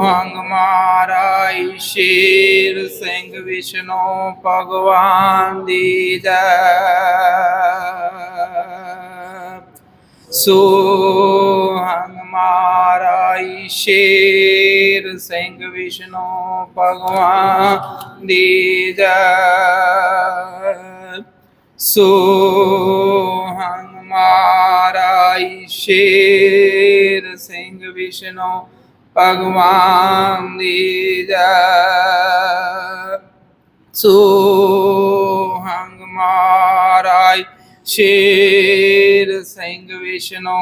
ਹੰਗ ਮਾਰਾਈ ਸ਼ੇਰ ਸਿੰਘ ਵਿਸ਼ਨੋ ਭਗਵਾਨ ਦੀ ਜੈ ਸੋ ਹੰਗ ਮਾਰਾਈ ਸ਼ੇਰ ਸਿੰਘ ਵਿਸ਼ਨੂੰ ਭਗਵਾਨ ਦੀ ਜੈ ਸੋ ਹੰਗ ਮਾਰਾਈ ਸ਼ੇਰ ਸਿੰਘ ਵਿਸ਼ਨੋ ਭਗਵਾਨ ਦੀ ਜੈ। ਸੋ ਹੰਗ ਮਾਰਾਈ ਸ਼ੇਰ ਸਿੰਘ ਵਿਸ਼ਨੋ,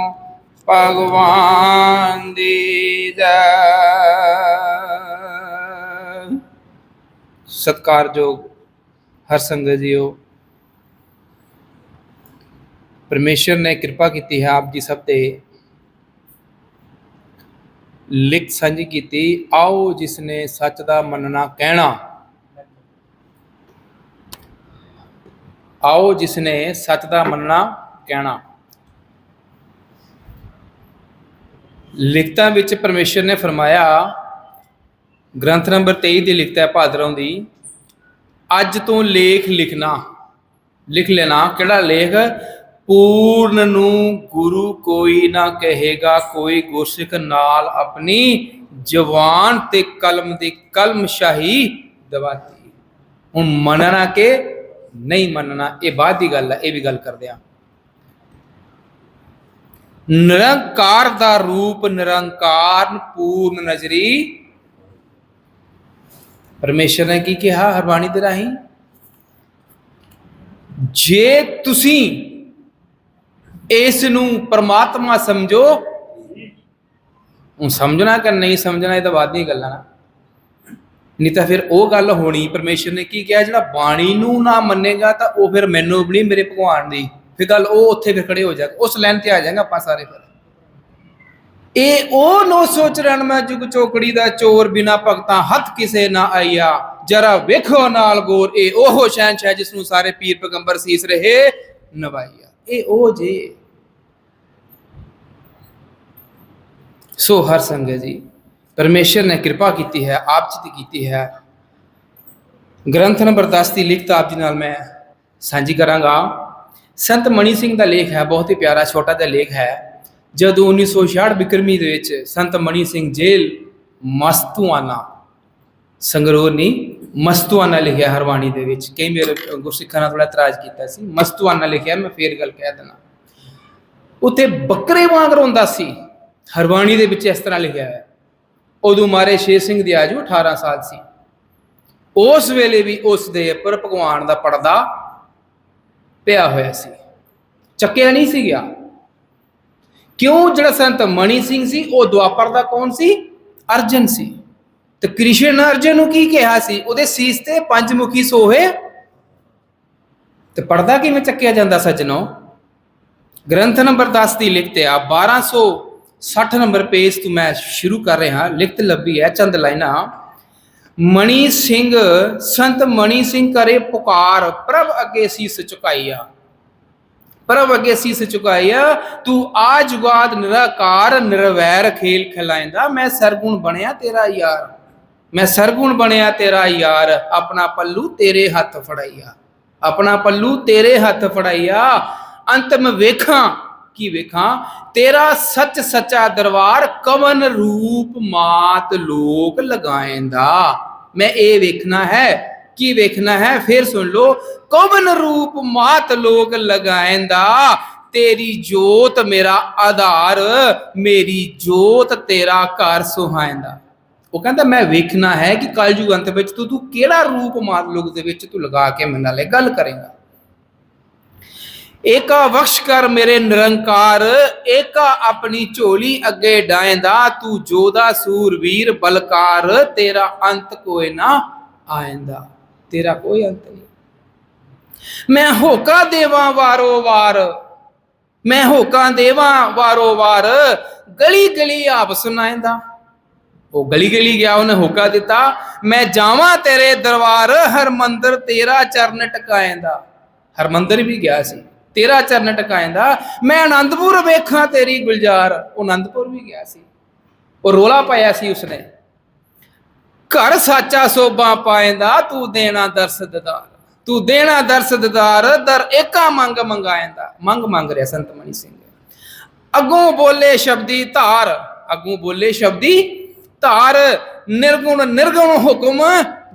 ਭਗਵਾਨ ਦੀ ਜੈ। ਸਤਕਾਰਯੋਗ ਹਰ ਸੰਗਤ ਜੀਓ, ਪਰਮੇਸ਼ਰ ਨੇ ਕਿਰਪਾ ਕੀਤੀ ਹੈ ਆਪ ਜੀ ਸਭ ਤੇ। ਲਿਖ ਸਾਂਝੀ ਕੀਤੀ, ਆਓ ਜਿਸ ਨੇ ਸੱਚ ਦਾ ਮੰਨਣਾ ਕਹਿਣਾ। ਆਓ ਜਿਸ ਨੇ ਸੱਚ ਦਾ ਮੰਨਣਾ ਕਹਿਣਾ। ਲਿਖਤਾਂ ਵਿੱਚ ਪਰਮੇਸ਼ਰ ਨੇ ਫਰਮਾਇਆ, ਗ੍ਰੰਥ ਨੰਬਰ 23 ਦੀ ਲਿਖਤ ਹੈ ਭਾਦਰੋਂ ਦੀ, ਅੱਜ ਤੋਂ ਲੇਖ ਲਿਖਣਾ, ਲਿਖ ਲੈਣਾ। ਕਿਹੜਾ ਲੇਖ? ਪੂਰਨ ਨੂੰ ਗੁਰੂ ਕੋਈ ਨਾ ਕਹੇਗਾ, ਕੋਈ ਗੁਰਸਿੱਖ ਨਾਲ ਆਪਣੀ ਜਵਾਨ ਤੇ ਕਲਮ ਦੀ ਕਲਮ ਸ਼ਾਹੀ ਦਵਾਤੀ। ਹੁਣ ਮੰਨਣਾ ਕਿ ਨਹੀਂ ਮੰਨਣਾ, ਇਹ ਬਾਅਦ ਦੀ ਗੱਲ ਹੈ ਇਹ ਵੀ ਗੱਲ ਕਰਦੇ ਆ। ਨਿਰੰਕਾਰ ਦਾ ਰੂਪ ਨਿਰੰਕਾਰ ਪੂਰਨ ਨਜ਼ਰੀ ਪਰਮੇਸ਼ਰ ਨੇ ਕੀ ਕਿਹਾ ਹਰਬਾਣੀ ਦੇ ਰਾਹੀਂ? ਜੇ ਤੁਸੀਂ ਇਸ ਨੂੰ ਪਰਮਾਤਮਾ ਸਮਝੋ। ਹੁਣ ਸਮਝਣਾ ਕਿ ਨਹੀਂ ਸਮਝਣਾ, ਇਹ ਤਾਂ ਬਾਅਦ ਦੀਆਂ ਗੱਲਾਂ ਨਾ। ਨਹੀਂ ਤਾਂ ਫਿਰ ਉਹ ਗੱਲ ਹੋਣੀ, ਪਰਮੇਸ਼ਰ ਨੇ ਕੀ ਕਿਹਾ, ਜਿਹੜਾ ਬਾਣੀ ਨੂੰ ਨਾ ਮੰਨੇਗਾ ਤਾਂ ਉਹ ਫਿਰ ਮੈਨੂੰ ਵੀ ਨਹੀਂ, ਮੇਰੇ ਭਗਵਾਨ ਦੀ। ਫਿਰ ਗੱਲ ਉਹ ਉੱਥੇ ਫਿਰ ਖੜੇ ਹੋ ਜਾਏਗਾ। ਉਸ ਲਾਈਨ ਤੇ ਆ ਜਾਏਗਾ ਆਪਾਂ ਸਾਰੇ ਫਿਰ। ਇਹ ਉਹ 994 ਜੁਗ ਚੋਕੜੀ ਦਾ ਚੋਰ ਬਿਨਾ ਭਗਤਾਂ ਹੱਥ ਕਿਸੇ ਨਾ ਆਇਆ। ਜਰਾ ਵੇਖੋ ਨਾਲ ਗੋਰ, ਇਹ ਉਹ ਸ਼ਹਿਨशाह ਜਿਸ ਨੂੰ ਸਾਰੇ ਪੀਰ ਪੈਗੰਬਰ ਸੀਸ ਰਹੇ। ਨਵਾਈਆ ਇਹ ਉਹ ਜੇ। ਸੋ ਹਰ ਸੰਗਤ ਜੀ। ਪਰਮੇਸ਼ਰ ਨੇ ਕਿਰਪਾ ਕੀਤੀ ਹੈ, ਆਪ ਜੀ ਦੀ ਕੀਤੀ ਹੈ। ਗ੍ਰੰਥ ਨੰਬਰ 10 ਦੀ ਲਿਖਤ ਆਪ ਜੀ ਨਾਲ ਮੈਂ ਸਾਂਝੀ ਕਰਾਂਗਾ। ਸੰਤ ਮਣੀ ਸਿੰਘ ਦਾ ਲੇਖ ਹੈ, ਬਹੁਤ ਹੀ ਪਿਆਰਾ, ਛੋਟਾ ਜਿਹਾ ਲੇਖ ਹੈ। ਜਦੋਂ 1966 ਬਿਕਰਮੀ ਦੇ ਵਿੱਚ ਸੰਤ ਮਣੀ ਸਿੰਘ ਜੇਲ ਮਸਤੂਆਨਾ, ਸੰਗਰੂਰ ਨਹੀਂ ਮਸਤੂਆਨਾ ਲਿਖਿਆ ਹਰਵਾਣੀ ਦੇ ਵਿੱਚ। ਕਈ ਮੇਰੇ ਗੁਰਸਿੱਖਾਂ ਨਾਲ ਥੋੜਾ ਇਤਰਾਜ਼ ਕੀਤਾ ਸੀ। ਮਸਤੂਆਨਾ ਲਿਖਿਆ, ਮੈਂ ਫੇਰ ਗੱਲ ਕਹਿ ਦੇਣਾ ਉੱਥੇ ਬੱਕਰੇ ਵਾਂਗ ਰੋਂਦਾ ਸੀ। ਹਰਬਾਣੀ ਦੇ ਵਿੱਚ ਇਸ ਤਰ੍ਹਾਂ ਲਿਖਿਆ ਹੈ। ਉਦੋਂ ਮਾਰੇ ਸ਼ੇਰ ਸਿੰਘ ਦੀ ਆਜੂ 18 ਸਾਲ ਸੀ। ਉਸ ਵੇਲੇ ਵੀ ਉਸ ਦੇ ਉੱਪਰ ਭਗਵਾਨ ਦਾ ਪਰਦਾ ਪਿਆ ਹੋਇਆ ਸੀ। ਚੱਕਿਆ ਨਹੀਂ ਸੀ ਗਿਆ। ਕਿਉਂ? ਜਿਹੜਾ ਸੰਤ ਮਣੀ ਸਿੰਘ ਸੀ, ਉਹ ਦੁਆਪਰ ਦਾ ਕੌਣ ਸੀ? ਅਰਜਨ ਸੀ। ਤੇ ਕ੍ਰਿਸ਼ਨ ਅਰਜਨ ਨੂੰ ਕੀ ਕਿਹਾ ਸੀ? ਉਹਦੇ ਸੀਸ ਤੇ ਪੰਜਮੁਖੀ ਸੋਹੇ। ਤੇ ਪਰਦਾ ਕਿਵੇਂ ਚੱਕਿਆ ਜਾਂਦਾ ਸੱਜਣੋ? ਗ੍ਰੰਥ ਨੰਬਰ 10 ਦੀ ਲਿਖਤ ਆ 1260 ਨੰਬਰ ਪੇਜ ਤੋਂ ਮੈਂ ਸ਼ੁਰੂ ਕਰ ਰਿਹਾ, ਲਿਖਤ ਲੱਭੀ ਹੈ, ਚੰਦ ਲਾਈਨਾਂ। ਮਣੀ ਸਿੰਘ, ਸੰਤ ਮਣੀ ਸਿੰਘ ਕਰੇ ਪੁਕਾਰ, ਪ੍ਰਭ ਅੱਗੇ ਸੀਸ ਝੁਕਾਈਆ। ਪ੍ਰਭ ਅੱਗੇ ਸੀਸ ਝੁਕਾਈਆ, ਤੂੰ ਆ ਜੁਗਾਦ ਨਿਰਾਕਾਰ, ਨਿਰਵੈਰ ਖੇਲ ਖਿਲਾਇੰਦਾ। ਮੈਂ ਸਰਗੁਣ ਬਣਿਆ ਤੇਰਾ ਯਾਰ। ਮੈਂ ਸਰਗੁਣ ਬਣਿਆ ਤੇਰਾ ਯਾਰ। ਆਪਣਾ ਪੱਲੂ ਤੇਰੇ ਹੱਥ ਫੜਾਈਆ। ਆਪਣਾ ਪੱਲੂ ਤੇਰੇ ਹੱਥ ਫੜਾਈਆ। ਅੰਤਮ ਵੇਖਾਂ। ਕੀ ਵੇਖਾਂ? ਤੇਰਾ ਸੱਚ ਸੱਚਾ ਦਰਬਾਰ ਕਵਨ ਰੂਪ ਮਾਤ ਲੋਕ ਲਗਾਏਂਦਾ। ਮੈਂ ਇਹ ਵੇਖਣਾ ਹੈ, ਕੀ ਵੇਖਣਾ ਹੈ? ਫਿਰ ਸੁਣ ਲੋ ਕਵਨ ਰੂਪ ਮਾਤ ਲੋਕ ਲਗਾਏਂਦਾ। ਤੇਰੀ ਜੋਤ ਮੇਰਾ ਆਧਾਰ, ਮੇਰੀ ਜੋਤ ਤੇਰਾ ਘਰ ਸੁਹਾਏਂਦਾ। ਉਹ ਕਹਿੰਦਾ, ਮੈਂ ਵੇਖਣਾ ਹੈ ਕਿ ਕਲਯੁਗ ਅੰਤ ਵਿੱਚ ਤੂੰ ਤੂੰ ਕਿਹੜਾ ਰੂਪ ਮਾਤ ਲੋਕ ਦੇ ਵਿੱਚ ਤੂੰ ਲਗਾ ਕੇ ਮੇਰੇ ਨਾਲ ਗੱਲ ਕਰੇਗਾ? ਏਕਾ ਬਖਸ਼ ਕਰ ਮੇਰੇ ਨਿਰੰਕਾਰ, ਏਕਾ ਆਪਣੀ ਝੋਲੀ ਅੱਗੇ ਡਾਇਂਦਾ, ਤੂੰ ਜੋਦਾ ਸੂਰਵੀਰ ਬਲਕਾਰ, ਤੇਰਾ ਅੰਤ ਕੋਈ ਨਾ ਆਇੰਦਾ। ਤੇਰਾ ਕੋਈ ਅੰਤ ਨਹੀਂ। ਮੈਂ ਹੋਕਾ ਦੇਵਾਂ ਵਾਰੋ ਵਾਰ, ਮੈਂ ਹੋਕਾ ਦੇਵਾਂ ਵਾਰੋ ਵਾਰ ਗਲੀ ਗਲੀ ਆਪ ਸੁਣਾਇੰਦਾ। ਉਹ ਗਲੀ ਗਲੀ ਗਿਆ, ਉਹਨੇ ਹੋਕਾ ਦਿੱਤਾ, ਮੈਂ ਜਾਵਾਂ ਤੇਰੇ ਦਰਬਾਰ ਹਰਮੰਦਰ ਤੇਰਾ ਚਰਨ ਟਿਕਾਇੰਦਾ। ਹਰਮੰਦਰ ਵੀ ਗਿਆ ਸੀ। ਤੇਰਾ ਚਰਨ ਟਿਕਾਇੰਦਾ, ਮੈਂ ਆਨੰਦਪੁਰ ਵੇਖਾਂ ਤੇਰੀ ਗੁਲਜ਼ਾਰ। ਉਹ ਆਨੰਦਪੁਰ ਵੀ ਗਿਆ ਸੀ। ਉਹ ਰੋਲਾ ਪਾਇਆ ਸੀ ਉਸਨੇ। ਘਰ ਸਾਚਾ ਸੋਭਾ ਪਾਏਂਦਾ ਤੂੰ ਦੇਣਾ ਦਰਸ ਦਿਦਾਰ। ਤੂੰ ਦੇਣਾ ਦਰਸ ਦਿਦਾਰ, ਦਰ ਏਕਾ ਮੰਗ ਮੰਗਾਏਂਦਾ ਮੰਗ ਮੰਗ ਰਿਹਾ ਸੰਤ ਮਣੀ ਸਿੰਘ। ਅੱਗੋਂ ਬੋਲੇ ਸ਼ਬਦੀ ਧਾਰ। ਅੱਗੋਂ ਬੋਲੇ ਸ਼ਬਦੀ ਧਾਰ। ਨਿਰਗੁਣ ਨਿਰਗੁਣ ਹੁਕਮ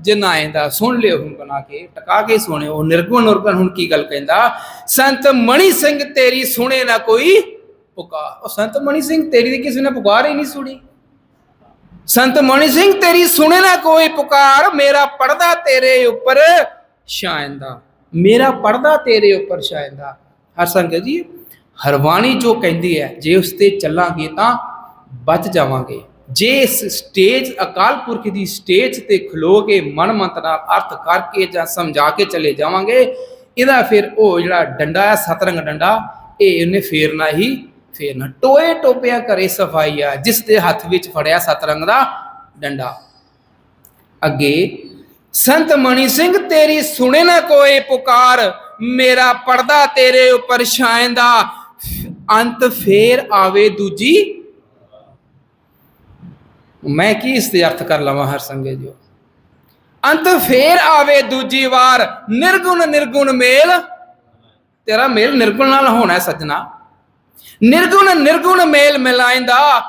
ਜਨਾਏਂਦਾ ਸੁਣ ਲਿਓ ਹੁਣ ਬਣਾ ਕੇ, ਟਕਾ ਕੇ ਸੁਣਿਓ। ਨਿਰਗੁਣ ਨਿਰਗੁਣ ਹੁਣ ਕੀ ਗੱਲ ਕਹਿੰਦਾ? ਸੰਤ ਮਣੀ ਸਿੰਘ ਤੇਰੀ ਸੁਣੇ ਨਾ ਕੋਈ ਪੁਕਾਰ। ਉਹ ਸੰਤ ਮਣੀ ਸਿੰਘ ਤੇਰੀ ਦੀ ਕਿਸੇ ਨੇ ਪੁਕਾਰ ਹੀ ਨਹੀਂ ਸੁਣੀ। ਸੰਤ ਮਣੀ ਸਿੰਘ ਤੇਰੀ ਸੁਣੇ ਨਾ ਕੋਈ ਪੁਕਾਰ, ਮੇਰਾ ਪਰਦਾ ਤੇਰੇ ਉੱਪਰ ਛਾਇੰਦਾ। ਮੇਰਾ ਪਰਦਾ ਤੇਰੇ ਉੱਪਰ ਛਾਇੰਦਾ। ਹਰ ਸੰਗਤ ਜੀ ਹਰਵਾਣੀ ਜੋ ਕਹਿੰਦੀ ਹੈ, ਜੇ ਉਸ ਤੇ ਚੱਲਾਂਗੇ ਤਾਂ ਬਚ ਜਾਵਾਂਗੇ। ਜੇ ਇਸ ਸਟੇਜ, ਅਕਾਲ ਪੁਰਖ ਦੀ ਸਟੇਜ ਤੇ ਖਲੋ ਕੇ ਮਨ ਮੰਤ ਨਾਲ ਅਰਥ ਕਰਕੇ ਜਾਂ ਸਮਝਾ ਕੇ ਚਲੇ ਜਾਵਾਂਗੇ, ਇਹਦਾ ਫਿਰ ਉਹ ਜਿਹੜਾ ਡੰਡਾ ਹੈ ਸਤਰੰਗ ਡੰਡਾ, ਇਹ ਇਹਨੇ ਫੇਰਨਾ ਹੀ ਫੇਰਨਾ। ਟੋਏ ਟੋਪਿਆ ਕਰੇ ਸਫ਼ਾਈ ਜਿਸ ਦੇ ਹੱਥ ਵਿੱਚ ਫੜਿਆ ਸਤਰੰਗ ਦਾ ਡੰਡਾ। ਅੱਗੇ, ਸੰਤ ਮਣੀ ਸਿੰਘ, ਤੇਰੀ ਸੁਣੇ ਨਾ ਕੋਈ ਪੁਕਾਰ, ਮੇਰਾ ਪਰਦਾ ਤੇਰੇ ਉੱਪਰ ਛਾਇੰਦਾ। ਅੰਤ ਫੇਰ ਆਵੇ ਦੂਜੀ ਮੈਂ ਕੀ ਇਸ ਦੇ ਅਰਥ ਕਰ ਲਵਾਂ ਹਰ ਸੰਗੇ ਜੋ ਅੰਤ ਫੇਰ ਆਵੇ ਦੂਜੀ ਵਾਰ, ਨਿਰਗੁਣ ਨਿਰਗੁਣ ਮੇਲ। ਤੇਰਾ ਮੇਲ ਨਿਰਗੁਣ ਨਾਲ ਹੋਣਾ ਸੱਜਣਾ। ਨਿਰਗੁਣ ਨਿਰਗੁਣ ਮੇਲ ਮਿਲਾਇੰਦਾ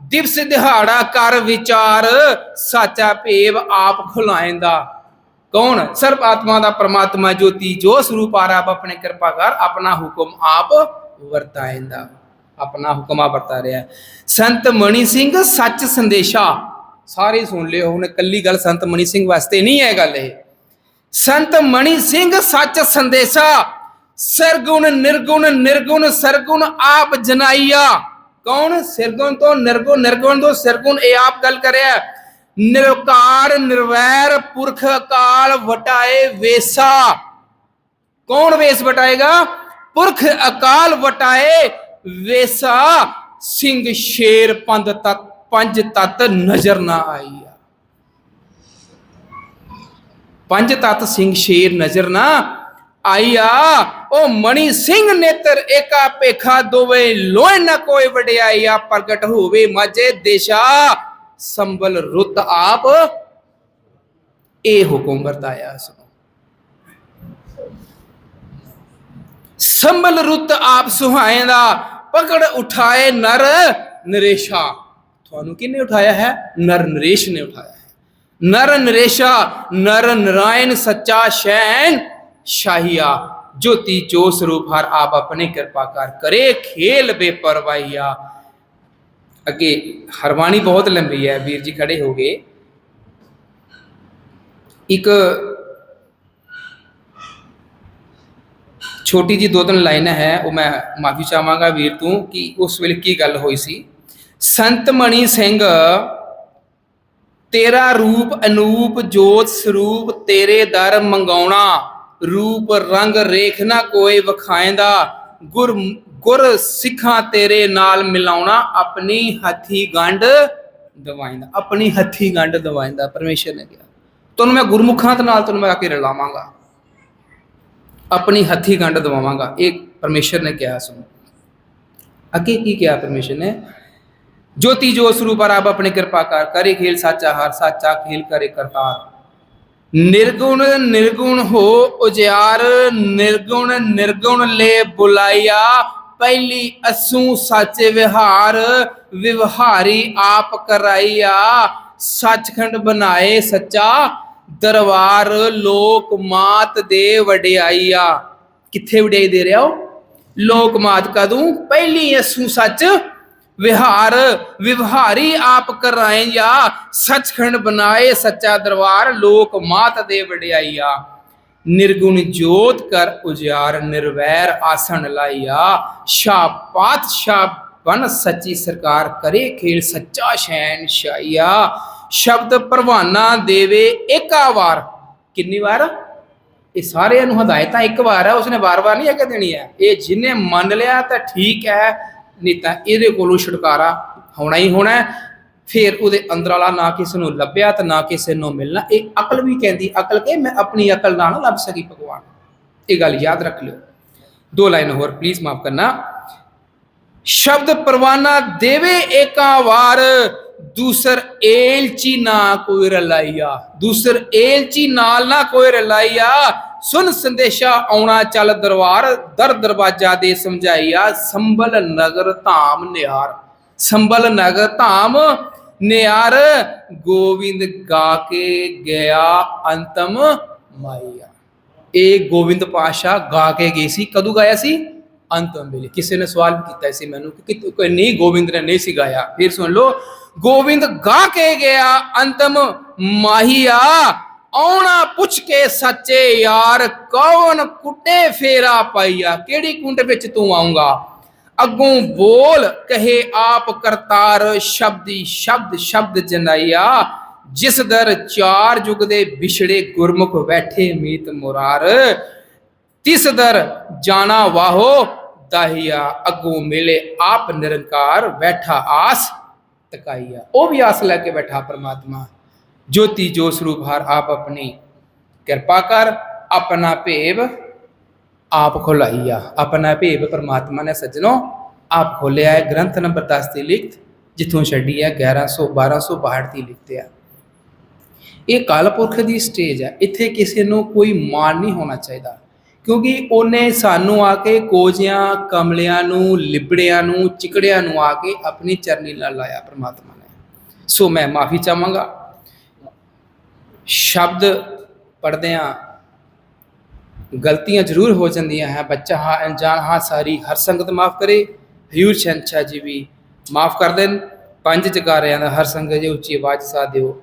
ਦਿਵਸ ਦਿਹਾੜਾ ਕਰ ਵਿਚਾਰ, ਸਾਚਾ ਭੇਵ ਆਪ ਖੁਲਾਇੰਦਾ। ਕੌਣ? ਸਰਬ ਆਤਮਾ ਦਾ ਪ੍ਰਮਾਤਮਾ ਜੋਤੀ, ਜੋ ਸਰੂਪ ਆ ਆਪਣੇ ਕਿਰਪਾ ਕਰ ਆਪਣਾ ਹੁਕਮ ਆਪ ਵਰਤਾਇੰਦਾ। ਆਪਣਾ ਹੁਕਮ ਆ ਵਰਤਾ ਰਿਹਾ। ਸੰਤ ਮਣੀ ਸਿੰਘ ਸੱਚ ਸੰਦੇਸ਼ਾ। ਸਾਰੇ ਸੁਣ ਲਿਓ, ਹੁਣ ਇਕੱਲੀ ਗੱਲ ਸੰਤ ਮਣੀ ਸਿੰਘ ਵਾਸਤੇ ਨਹੀਂ ਹੈ ਗੱਲ ਇਹ। ਸੰਤ ਮਣੀ ਸਿੰਘ ਸੱਚ ਸੰਦੇਸ਼ਾ। ਸਰਗੁਣ, ਨਿਰਗੁਣ ਨਿਰਗੁਣ, ਸਰਗੁਣ ਆਪ ਜਨਾਈਆ। ਕੌਣ? ਸਿਰਗੁਣ ਤੋਂ ਨਿਰਗੁਣ ਨਿਰਗੁਣ ਤੋਂ ਸਿਰਗੁਣ ਇਹ ਆਪ ਗੱਲ ਕਰਿਆ। ਨਿਰਕਾਰ, ਨਿਰਵੈਰ, ਪੁਰਖ, ਅਕਾਲ, ਵਟਾਏ, ਵੇਸਾ। ਕੌਣ ਵੇਸ ਵਟਾਏਗਾ? ਪੁਰਖ, ਅਕਾਲ, ਵਟਾਏ ਵੇਸਾ ਸਿੰਘ ਸ਼ੇਰ ਪੰਦ ਤਤ, ਪੰਜ ਤਤ ਨਜ਼ਰ ਨਾ ਆਈਆ ਪੰਜ ਤਤ ਸਿੰਘ ਸ਼ੇਰ ਨਜ਼ਰ ਨਾ ਆਈਆ ਉਹ ਮਣੀ ਸਿੰਘ ਨੇਤਰ ਏਕਾ ਪੇਖਾ ਦੋਵੇਂ ਲੋਏ ਨਾ ਕੋਈ ਵਡਿਆਈਆ ਪ੍ਰਗਟ ਹੋਵੇ ਮਾਝੇ ਦੇਸ਼ਾ ਸੰਬਲ ਰੁੱਤ ਆਪ। ਇਹ ਹੁਕਮ ਵਰਤਾਇਆ ਸੁਣੋ ਸੰਬਲ ਰੁੱਤ ਆਪ ਸੁਹਾਏ ਦਾ ਪਕੜ ਉਠਾਏ ਨਰ ਨਰੇਸ਼ਾ ਤੁਹਾਨੂੰ ਕਿਹਨੇ ਉਠਾਇਆ ਹੈ ਨਰ ਨਰੇਸ਼ ਨੇ ਉਠਾਇਆ ਹੈ ਨਰ ਨਰੇਸ਼ਾ ਨਰ ਨਰਾਇਣ ਸੱਚਾ ਸ਼ੈਨ ਸ਼ਾਹੀਆ ਜੋਤੀ ਜੋ ਸਰੂਪ ਹਰ ਆਪ ਆਪਣੇ ਕਿਰਪਾ ਕਰ ਕਰੇ ਖੇਲ ਬੇਪਰਵਾਹੀਆ ਅੱਗੇ ਹਰਵਾਣੀ ਬਹੁਤ ਲੰਬੀ ਹੈ ਵੀਰ ਜੀ ਖੜੇ ਹੋ ਗਏ ਇੱਕ ਛੋਟੀ ਜੀ ਦੋ ਤਿੰਨ ਲਾਈਨਾਂ ਹੈ, ਉਹ ਮੈਂ ਮਾਫੀ ਚਾਹਾਂਗਾ ਵੀਰ ਤੋਂ ਕਿ ਉਸ ਵੇਲੇ ਕੀ ਗੱਲ ਹੋਈ ਸੀ। ਸੰਤ ਮਣੀ ਸਿੰਘ, ਤੇਰਾ ਰੂਪ ਅਨੂਪ, ਜੋਤ ਸਰੂਪ, ਤੇਰੇ ਦਰ ਮੰਗਾਉਣਾ, ਰੂਪ ਰੰਗ ਰੇਖ ਨਾ ਕੋਈ ਵਿਖਾਏਂਦਾ ਗੁਰ ਗੁਰ ਸਿੱਖਾਂ ਤੇਰੇ ਨਾਲ ਮਿਲਾਉਣਾ, ਆਪਣੀ ਹੱਥੀ ਗੰਢ ਦਵਾਇਂਦਾ, ਆਪਣੀ ਹੱਥੀ ਗੰਢ ਦਵਾਇਂਦਾ, ਪਰਮੇਸ਼ਰ ਨੇ ਕਿਹਾ। ਤੁਹਾਨੂੰ ਮੈਂ ਗੁਰਮੁਖਾਂ ਦੇ ਨਾਲ, ਤੁਹਾਨੂੰ ਮੈਂ ਆ ਕੇ ਰਲਾਵਾਂਗਾ। ਆਪਣੀ ਹੱਥੀ ਗੰਢ ਦਵਾਵਾਂਗਾ ਇਹ ਪਰਮੇਸ਼ਰ ਨੇ ਕਿਹਾ ਸੁਣੋ ਅੱਗੇ ਕੀ ਕਿਹਾ ਪਰਮੇਸ਼ਰ ਨੇ ਜੋਤੀ ਜੋ ਸਰੂਪ ਰੱਬ ਆਪਣੀ ਕਿਰਪਾ ਕਰ ਕਰੇ ਖੇਲ ਸਾਚਾ ਹਰ ਸਾਚਾ ਖੇਲ ਕਰੇ ਕਰਤਾਰ ਨਿਰਗੁਣ ਨਿਰਗੁਣ ਹੋ ਉਜਿਆਰ ਨਿਰਗੁਣ ਨਿਰਗੁਣ ਲੈ ਬੁਲਾਇਆ ਪਹਿਲੀ ਅਸੂ ਸੱਚ ਵਿਹਾਰ ਵਿਵਹਾਰੀ ਆਪ ਕਰਾਈਆ ਸੱਚਖੰਡ ਬਣਾਏ ਸੱਚਾ ਦਰਬਾਰ ਲੋਕ ਮਾਤ ਦੇ ਵਡਿਆਈਆ। ਕਿੱਥੇ ਵਡਿਆਈ ਦੇ ਰਿਹਾ ਹੋ ਲੋਕ ਮਾਤ ਕਦੋਂ? ਪਹਿਲੀ ਅਸੂ ਸੱਚ ਵਿਹਾਰ, ਵਿਵਹਾਰੀ ਆਪ ਕਰਾਏ ਜਾਂ ਸੱਚਖੰਡ ਬਣਾਏ ਸੱਚਾ ਦਰਬਾਰ ਲੋਕ ਮਾਤ ਦੇ ਵਡਿਆਈਆ। ਨਿਰਗੁਣ ਜੋਤ ਕਰ ਉਜਿਆਰ ਨਿਰਵੈਰ ਆਸਣ ਲਾਈਆ। ਸ਼ਾ ਪਾਤਸ਼ਾਹ ਬਨ ਸੱਚੀ ਸਰਕਾਰ, ਕਰੇ ਖੇਲ ਸੱਚਾ ਸ਼ੈਨ ਸ਼ਾਈਆ ਸ਼ਬਦ ਪ੍ਰਵਾਨਾ ਦੇਵੇ ਏਕਾ ਵਾਰ ਕਿੰਨੀ ਵਾਰ? ਇਹ ਸਾਰਿਆਂ ਨੂੰ ਹਦਾਇਤਾਂ ਇੱਕ ਵਾਰ ਹੈ ਉਸਨੇ ਵਾਰ-ਵਾਰ ਨਹੀਂ ਇਹ ਦੇਣੀ ਹੈ। ਇਹ ਜਿਹਨੇ ਮੰਨ ਲਿਆ ਤਾਂ ਠੀਕ ਹੈ, ਨਹੀਂ ਤਾਂ ਇਹਦੇ ਕੋਲੋਂ ਛੁਟਕਾਰਾ ਹੋਣਾ ਹੀ ਹੋਣਾ ਫਿਰ ਉਹਦੇ ਅੰਦਰ ਨਾ ਕਿਸੇ ਨੂੰ ਲੱਭਿਆ ਤੇ ਨਾ ਕਿਸੇ ਨੂੰ ਮਿਲਣਾ। ਇਹ ਅਕਲ ਵੀ ਕਹਿੰਦੀ, ਅਕਲ ਕੇ ਮੈਂ ਆਪਣੀ ਅਕਲ ਨਾਲ ਨਾ ਲੱਭ ਸਕੀ ਭਗਵਾਨ। ਇਹ ਗੱਲ ਯਾਦ ਰੱਖ ਲਿਓ। ਦੋ ਲਾਈਨ ਹੋਰ ਪਲੀਜ਼ ਮਾਫ ਕਰਨਾ। ਸ਼ਬਦ ਪਰਵਾਨਾ ਦੇਵੇ ਏਕਾ ਵਾਰ ਦੂਸਰ ਏਲਚੀ ਨਾ ਕੋਈ ਰਲਾਈਆ, ਦੂਸਰ ਏਲਚੀ ਨਾਲ ਨਾ ਕੋਈ ਰਲਾਈਆ। ਸੁਨ ਸੰਦੇਸ਼ਾ ਆਉਣਾ ਚੱਲ ਦਰਬਾਰ, ਦਰ ਦਰਵਾਜਾ ਦੇ ਸਮਝਾਈਆ, ਸੰਭਲ ਨਗਰ ਧਾਮ ਨਿਆਰ ਸੰਭਲ ਨਗਰ ਧਾਮ ਨਿਹਾਰ ਗੋਬਿੰਦ ਗਾ ਕੇ ਗਿਆ ਅੰਤਮ ਮਾਈਆ ਇਹ ਗੋਬਿੰਦ ਪਾਸ਼ਾ ਗਾ ਕੇ ਗਈ ਸੀ, ਕਦੋਂ ਗਾਇਆ ਸੀ? ਅੰਤਮ ਵੇਲੇ। ਕਿਸੇ ਨੇ ਸਵਾਲ ਵੀ ਕੀਤਾ ਸੀ ਮੈਨੂੰ ਕਿ ਨਹੀਂ ਗੋਬਿੰਦ ਨੇ ਨਹੀਂ ਸੀ ਗਾਇਆ। ਫਿਰ ਸੁਣ ਲਓ ਗੋਬਿੰਦ ਗਾ ਕੇ ਗਿਆ, ਅੰਤਮ ਮਾਹੀਆ। ਆਉਣਾ ਪੁੱਛ ਕੇ ਸੱਚੇ ਯਾਰ, ਕੌਣ ਕੁੱਟੇ ਫੇਰਾ ਪਾਈਆ? ਕਿਹੜੀ ਕੁੰਡ ਵਿੱਚ ਤੂੰ ਆਉਂਗਾ ਅੱਗੋਂ ਬੋਲ, ਕਹੇ ਆਪ ਕਰਤਾਰ ਸ਼ਬਦੀ ਸ਼ਬਦ ਸ਼ਬਦ ਜਨਾਈਆ। ਜਿਸ ਦਰ ਚਾਰ ਯੁਗ ਦੇ ਵਿਛੜੇ ਗੁਰਮੁਖ ਬੈਠੇ ਮੀਤ ਮੁਰਾਰ। ਤਿਸ ਦਰ ਜਾਣਾ ਵਾਹੋ ਦਾਹੀਆ। ਅੱਗੋਂ ਮਿਲੇ ਆਪ ਨਿਰੰਕਾਰ ਬੈਠਾ ਆਸ। ਤਕਾਈਆ ਉਹ ਵੀ ਆਸ ਲੈ ਕੇ ਬੈਠਾ ਪਰਮਾਤਮਾ, ਜੋਤੀ ਜੋ ਸਰੂਪ ਹਰ ਆਪ ਆਪਣੀ ਕਿਰਪਾ ਕਰ, ਆਪਣਾ ਭੇਵ ਆਪ ਖੋਲਾਈਆ ਆਪਣਾ ਭੇਵ ਪਰਮਾਤਮਾ ਨੇ ਸੱਜਣੋ ਆਪ ਖੋਲਿਆ ਹੈ। ਗ੍ਰੰਥ ਨੰਬਰ 10 ਦੀ ਲਿਖਤ, ਜਿੱਥੋਂ ਛੱਡੀ ਹੈ 1100 1262 ਦੀ ਲਿਖਤ ਆ। ਇਹ ਕਾਲਪੁਰਖ ਦੀ ਸਟੇਜ ਹੈ ਇੱਥੇ ਕਿਸੇ ਨੂੰ ਕੋਈ ਮਾਣ ਨਹੀਂ ਹੋਣਾ ਚਾਹੀਦਾ। ਕਿਉਂਕਿ ਉਹਨੇ ਸਾਨੂੰ ਆ ਕੇ ਕੋਜਿਆਂ ਕਮਲਿਆਂ ਨੂੰ, ਲਿਬੜਿਆਂ ਨੂੰ, ਚਿਕੜਿਆਂ ਨੂੰ ਆ ਕੇ ਆਪਣੀ ਚਰਨੀ ਨਾਲ ਲਾਇਆ ਪ੍ਰਮਾਤਮਾ ਨੇ। ਸੋ ਮੈਂ ਮਾਫੀ ਚਾਹਾਂਗਾ। ਸ਼ਬਦ ਪੜਦਿਆਂ ਗਲਤੀਆਂ ਜ਼ਰੂਰ ਹੋ ਜਾਂਦੀਆਂ ਹੈ। ਬੱਚਾ ਹਾਂ, ਅਣਜਾਣ ਹਾਂ, ਸਾਰੀ ਹਰ ਸੰਗਤ ਮਾਫ ਕਰੇ। ਹਯੂਰ ਸ਼ੰਛਾ ਜੀ ਵੀ ਮਾਫ ਕਰ ਦੇਣ। ਪੰਜ ਜਕਾਰਿਆਂ ਦਾ ਹਰ ਸੰਗਤ ਜੀ ਉੱਚੀ ਆਵਾਜ਼ ਸਾ ਦਿਓ।